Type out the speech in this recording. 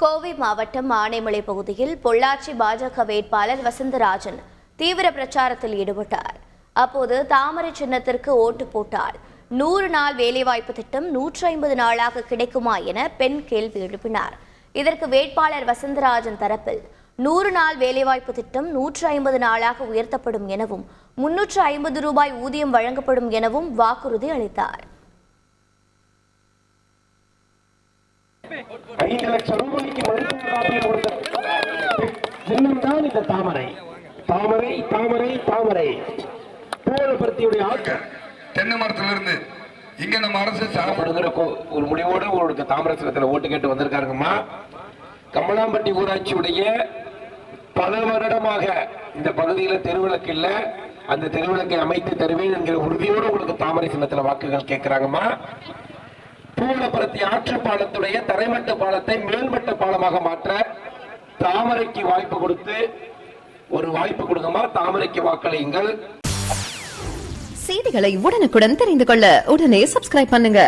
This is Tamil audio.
கோவை மாவட்டம் ஆனைமலை பகுதியில் பொள்ளாச்சி பாஜக வேட்பாளர் வசந்தராஜன் தீவிர பிரச்சாரத்தில் ஈடுபட்டார். அப்போது தாமரை சின்னத்திற்கு ஓட்டு போட்டார் நூறு நாள் வேலைவாய்ப்பு திட்டம் நூற்றி ஐம்பது நாளாக கிடைக்குமா என பெண் கேள்வி எழுப்பினார். இதற்கு வேட்பாளர் வசந்தராஜன் தரப்பில் நூறு நாள் வேலைவாய்ப்பு திட்டம் நூற்று ஐம்பது நாளாக உயர்த்தப்படும் எனவும் முன்னூற்று ஐம்பது ரூபாய் ஊதியம் வழங்கப்படும் எனவும் வாக்குறுதி அளித்தார். ஐந்து லட்சம் சின்னம்தான் இந்த தாமரை. தாமரை தாமரை தாமரை. பூவனபர்த்தியுடைய ஆட்கள் தென்னை மரத்துல இருந்து இங்க நம்ம அரசு சாப்பிடுங்கிற ஒரு முடிவோடு உங்களுக்கு தாமிரசனத்தில் ஓட்டு கேட்டு வந்திருக்காருங்கம்மா. கமலாம்பட்டி ஊராட்சியுடைய பல வருடமாக இந்த பகுதியில் தெருவிளக்கு இல்ல. அந்த தெருவிளக்கை அமைத்து தருவேன் என்கிற உறுதியோடு உங்களுக்கு தாமரை சின்னத்தில் வாக்குகள் கேட்கிறாங்கம்மா. பூவனபுரத்தி ஆற்று பாலத்துடைய தரைமட்ட பாலத்தை மேல்மட்ட பாலமாக மாற்ற தாமரைக்கு வாய்ப்பு கொடுத்து ஒரு வாய்ப்பு கொடுங்கம்மா. தாமரைக்கு வாக்களியுங்கள். செய்திகளை உடனுக்குடன் தெரிந்து கொள்ள உடனே சப்ஸ்கிரைப் பண்ணுங்க.